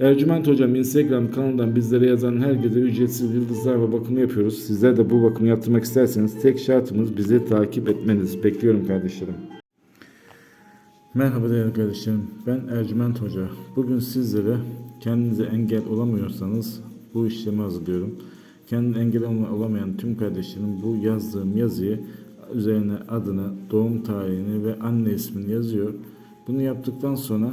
Ercüment Hocam Instagram kanalından bizlere yazan her gece ücretsiz yıldızlarla bakımı yapıyoruz. Sizler de bu bakımı yaptırmak isterseniz tek şartımız bizi takip etmeniz. Bekliyorum kardeşlerim. Merhaba değerli kardeşlerim. Ben Ercüment Hoca. Bugün sizlere kendinize engel olamıyorsanız bu işlemi hazırlıyorum. Kendine engel olamayan tüm kardeşlerim bu yazdığım yazıyı üzerine adını, doğum tarihini ve anne ismini yazıyor. Bunu yaptıktan sonra